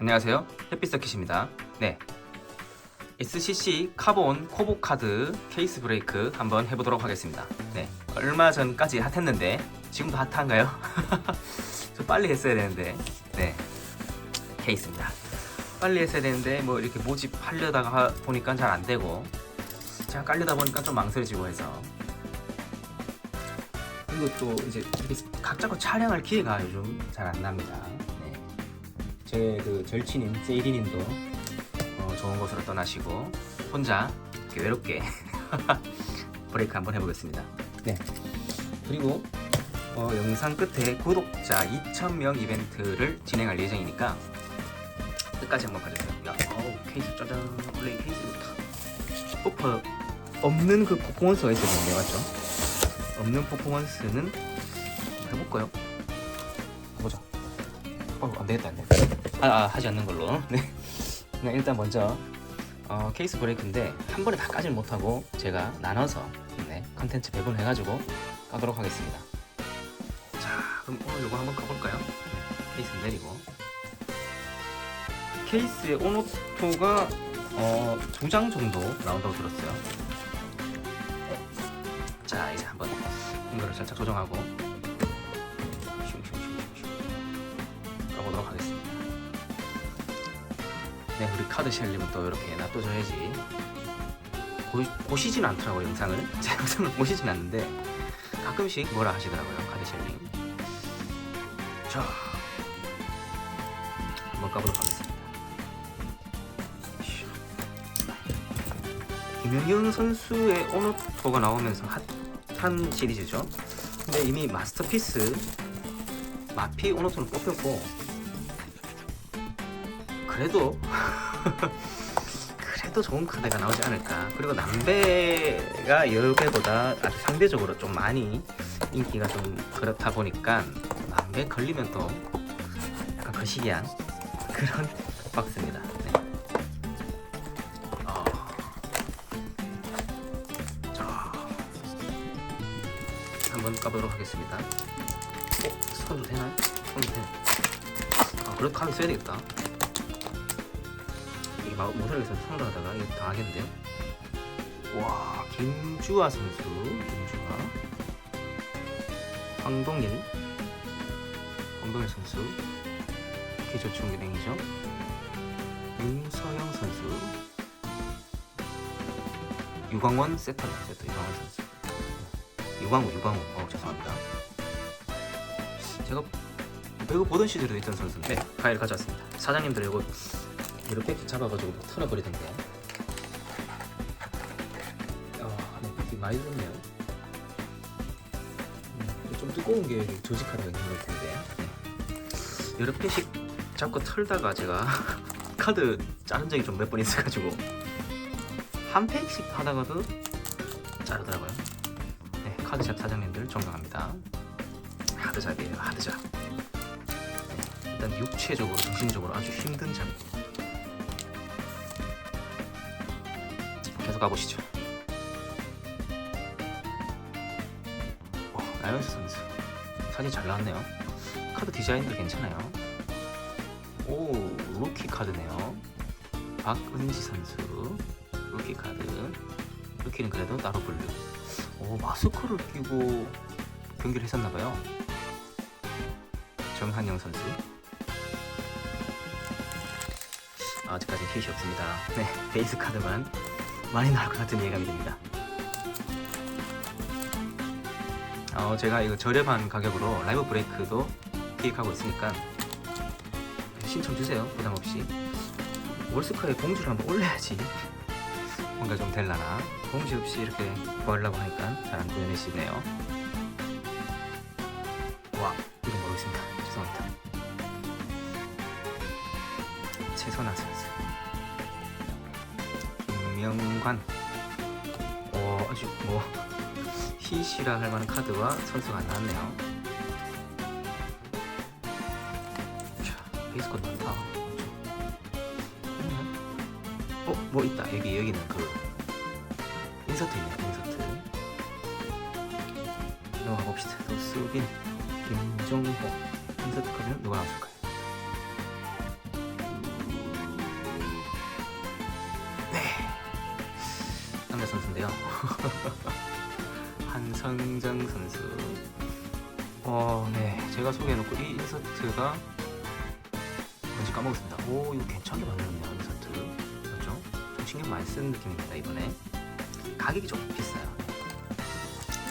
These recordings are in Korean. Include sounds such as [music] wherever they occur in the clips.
안녕하세요. 햇빛 서킷입니다. 네. SCC 카본 코보 카드 케이스 브레이크 한번 해보도록 하겠습니다. 네. 얼마 전까지 핫했는데 지금도 핫한가요? [laughs] 좀 빨리 했어야 되는데. 네. 케이스입니다. 빨리 했어야 되는데 뭐 이렇게 모집하려다가 보니까 잘 안 되고 제가 깔려다 보니까 좀 망설여지고 해서 그리고 또 이제 이렇게 각 잡고 촬영할 기회가 요즘 잘 안 납니다. 네. 제그 절친인 세이리님도 어, 좋은 곳으로 떠나시고 혼자 이렇게 외롭게 [laughs] 브레이크 한번 해보겠습니다. 네. 그리고 어, 영상 끝에 구독자 2,000명 이벤트를 진행할 예정이니까 끝까지 한번 봐주세요. 야, 어우 케이스 짜잔 원래 이 케이스 좋다. 오퍼 없는 그 퍼포먼스가 있어야 되는데 맞죠? 없는 퍼포먼스는 해볼까요? 보자. 어, 안 되겠다, 안 되겠다. 아, 아, 하지 않는 걸로. [laughs] 네. 그냥 일단 먼저 어, 케이스 브레이크인데 한 번에 다 까지는 못하고 제가 나눠서 네, 컨텐츠 배분해 가지고 까도록 하겠습니다. 자, 그럼 오늘 요거 한번 까볼까요? 네, 케이스 내리고 케이스의 오노토가 어, 두 장 정도 나온다고 들었어요. 자, 이제 한번 이거를 살짝 조정하고 가보도록 하겠습니다. 네, 우리 카드 또 이렇게 놔둬줘야지. 보, 보시진 않더라고요, 영상을. [laughs] 제 영상을 보시진 않는데 가끔씩 뭐라 하시더라고요, 카드 쉘님. 자, 한번 까보도록 하겠습니다. 김연경 선수의 오노토가 나오면서 핫한 시리즈죠. 근데 이미 마스터피스 마피 오노토는 뽑혔고 그래도 [laughs] 그래도 좋은 카드가 나오지 않을까. 그리고 남배가 여배보다 아주 상대적으로 좀 많이 인기가 좀 그렇다 보니까 남배 걸리면 또 약간 거시기한 그런 [laughs] 박스입니다. 네. 어. 자, 한번 까보도록 하겠습니다. 어, 손도 되나? 손도 되나? 아, 그래도 카드 써야 되겠다. 이게 막 못하겠어 손으로 하다가 이거 당하겠는데요? 와, 김주아 선수, 김주아, 황동일, 황동일 선수, 기초충기능이죠. 윤서영 선수, 유광원 세터네, 세터 유광원 선수. 유광우, 유광우, 어 죄송합니다. 제가 배구 보던 시절에도 있던 선수인데 파일 가져왔습니다. 사장님들 이거 이렇게 잡아가지고 막 털어버리던데. 아, 네, 이 많이 들었네요. 음, 좀 두꺼운 게 있는 걸 텐데. 네. 여러 팩씩 잡고 털다가 제가 [laughs] 카드 자른 적이 좀 몇 번 있어가지고 한 팩씩 하다가도 자르더라고요. 네, 카드샵 사장님들 존경합니다. 하드잡이에요, 하드잡. 네, 일단 육체적으로, 정신적으로 아주 힘든 잡. 계속 가보시죠. 와, 라이언스 선수. 사진 잘 나왔네요. 카드 디자인도 괜찮아요. 오, 루키 카드네요. 박은지 선수. 루키 카드. 루키는 그래도 따로 분류. 오, 마스크를 끼고 경기를 했었나봐요. 정한영 선수. 아직까지 핏이 없습니다. 네, 베이스 카드만 많이 나올 것 같은 예감이 듭니다. 어, 제가 이거 저렴한 가격으로 라이브 브레이크도 기획하고 있으니까 신청 주세요. 부담 없이. 월스카에 공지를 한번 올려야지. 뭔가 좀 될라나. 공지 없이 이렇게 구하려고 하니까 잘안 구해내시네요. 와, 이름 모르겠습니다. 죄송합니다. 최선아 선수. 김명관. 어, 아주 뭐 히시라 할 만한 카드와 선수가 안 나왔네요. 자, 베이스 컷 많다. 어, 뭐 있다. 여기 여기는 그 인서트 있네. 인서트. 들어가 봅시다. 도수빈, 김종복 인서트 카드는 누가 나왔을까요? 선수인데요. [laughs] 한성정 선수. 어, 네. 제가 소개해놓고 이 인서트가 뭔지 까먹었습니다. 오, 이거 괜찮게 만들었네요, 인서트. 맞죠? 좀 신경 많이 쓴 느낌입니다, 이번에. 가격이 좀 비싸요.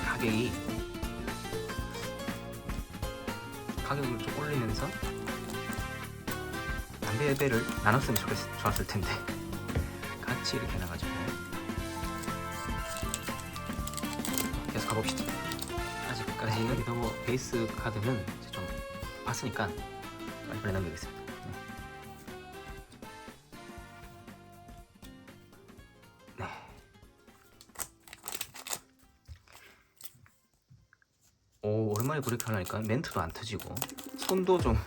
가격이 가격을 좀 올리면서 담배배를 나눴으면 좋겠, 좋았을 텐데 같이 이렇게 해놔가 계속 가봅시다 아직까지 여기도 뭐 베이스 카드는 이제 좀 봤으니까 빨리빨리 넘기겠습니다 네. 네. 오 오랜만에 브레이크 하려니까 멘트도 안 터지고 손도 좀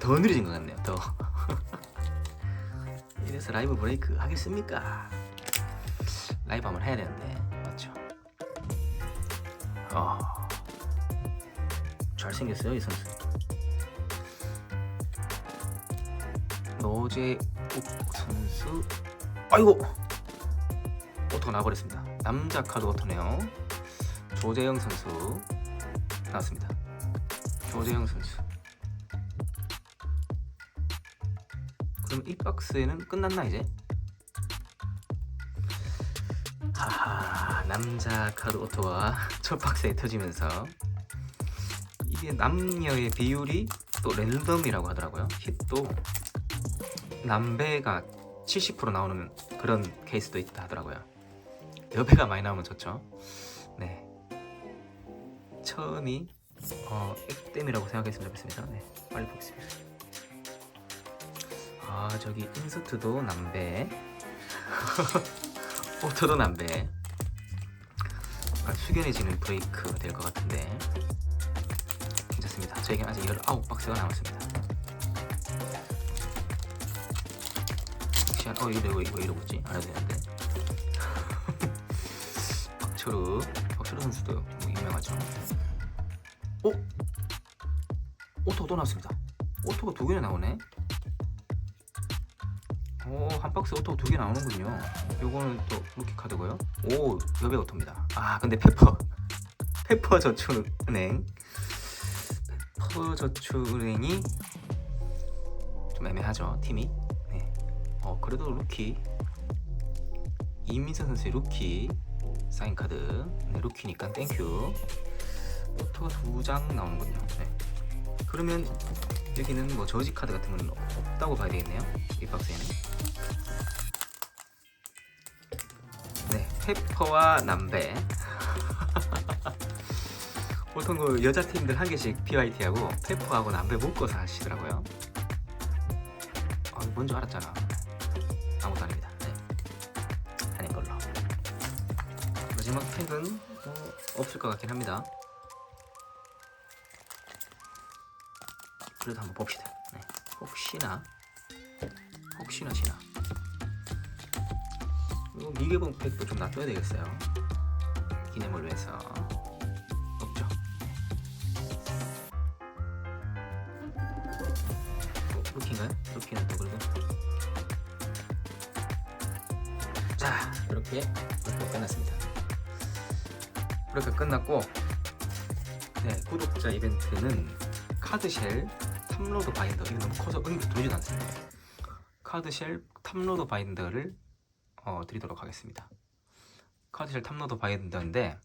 더 느려진 것 같네요 더 [laughs] 이래서 라이브 브레이크 하겠습니까? 라이브 한번 해야 되는데 어 잘생겼어요 이 선수. 노재욱 선수 아이고! 오토가 나와버렸습니다. 남자 카드 오토네요. 조재영 선수 나왔습니다. 조재영 선수. 그럼 이 박스에는 끝났나 이제? 남자 카드 오토가 첫 박스에 터지면서 이게 남녀의 비율이 또 랜덤이라고 하더라고요. 힛도 남배가 70% 나오는 그런 케이스도 있다 하더라고요. 여배가 많이 나오면 좋죠. 네. 처음이 어, 액땜이라고 생각했으면 좋겠습니다. 네. 빨리 보겠습니다 아 저기 인서트도 남배. [laughs] 오토도 남배 약간 숙연해지는 브레이크가 될것 같은데. 괜찮습니다. 저에겐 아직 19박스가 남았습니다. 시간 어 이거 이거 이거 이러고 있지? 안 해도 되는데. [laughs] 박철우 박철우 선수도 뭐 유명하죠. 오 오토가 또 나왔습니다. 오토가 두 개나 나오네? 오, 한 박스 오토 두 개 나오는군요. 요거는 또 루키 카드고요. 오, 여배 오토입니다. 아, 근데 페퍼. [laughs] 페퍼 저축은행. 페퍼 저축은행이 좀 애매하죠, 팀이. 네. 어, 그래도 루키. 이민선 선수의 루키 사인 카드. 네, 루키니까 땡큐. 오토가 두 장 나오는군요. 네. 그러면 여기는 뭐 저지 카드 같은 건 없다고 봐야 되겠네요. 이 박스에는. 페퍼와 남배. [laughs] 보통 그 여자 팀들 한 개씩 PYT하고 페퍼하고 남배 묶어서 하시더라고요. 아, 뭔줄 알았잖아. 아무도 아닙니다. 네. 아닌 걸로. 마지막 팩은 뭐 없을 것 같긴 합니다. 그래도 한번 봅시다. 네. 혹시나 혹시나 시나 미개봉 팩도 좀 놔둬야 되겠어요. 기념을 위해서 없죠. 어, 루키인가요? 루키는 또 그래도 자 이렇게 이렇게 끝났습니다. 이렇게 끝났고 네 구독자 이벤트는 카드쉘 탑로드 바인더 이거 너무 커서 은근 들리진 않습니다. 카드쉘 탑로드 바인더를 어, 드리도록 하겠습니다. 카드쉘 탑로드 바인더인데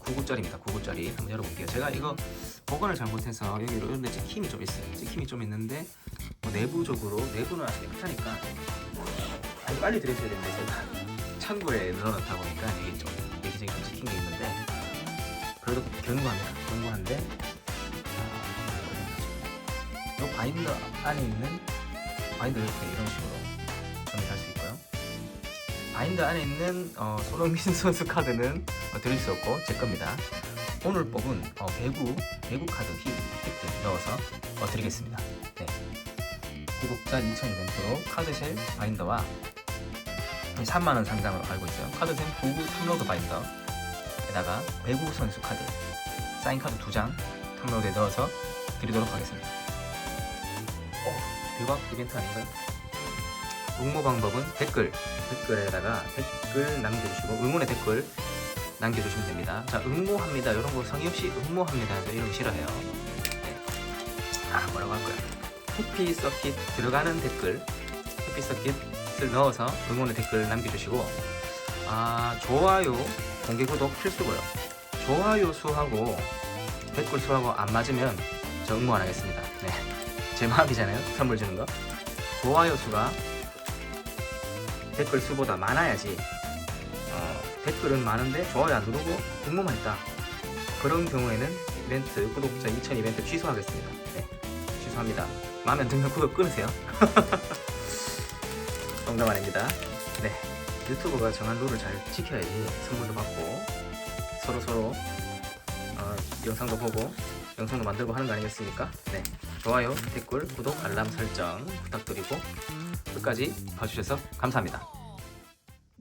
9구짜리입니다. 9구짜리 한번 열어볼게요. 제가 이거 보관을 잘못해서 여기 이런 데 찍힘이 좀 있어요. 찍힘이 좀 있는데 뭐 내부적으로 내부는 아직 깨끗하니까 아니, 빨리 드렸어야 되는데 제가 창고에 넣어놨다 보니까 이게 좀 여기저기 좀 찍힌 게 있는데 그래도 견고합니다. 견고한데 아, 이 바인더 안에 있는 바인더 이렇게 이런 식으로 정리할 수 있고요. 바인더 안에 있는 어, 손흥민 [laughs] 선수 카드는 어, 드릴 수 없고 제 겁니다. 오늘 뽑은 어, 배구 배구 카드 힙, 힙들 넣어서 어, 드리겠습니다. 네. 구독자 2천 이벤트로 카드쉘 바인더와 3만 원 상당으로 알고 있어요. 카드샘 보구 탑로드 바인더 에다가 배구 선수 카드 사인 카드 두장 탑로드에 넣어서 드리도록 하겠습니다. 오, 대박 이벤트 아닌가요? 응모 방법은 댓글 댓글에다가 댓글 남겨주시고 응원의 댓글 남겨주시면 됩니다. 자 응모합니다. 이런 거 성의 없이 응모합니다. 해서 이런 거 싫어해요. 네. 아 뭐라고 할 거야? 해피 서킷 들어가는 댓글 해피 서킷을 넣어서 응원의 댓글 남겨주시고 아 좋아요 공개 구독 필수고요. 좋아요 수하고 댓글 수하고 안 맞으면 저 응모 안 하겠습니다. 네. 제 마음이잖아요. 선물 주는 거. 좋아요 수가 댓글 수보다 많아야지. 어, 댓글은 많은데 좋아요 안 누르고 응모만 했다. 그런 경우에는 이벤트 구독자 2000 이벤트 취소하겠습니다. 네. 취소합니다. 마음에 안 들면 구독 끊으세요. [laughs] 농담 아닙니다. 네. 유튜브가 정한 룰을 잘 지켜야지 선물도 받고 서로 서로 어, 영상도 보고 영상도 만들고 하는 거 아니겠습니까? 네. 좋아요, 댓글, 구독, 알람 설정 부탁드리고 끝까지 봐주셔서 감사합니다.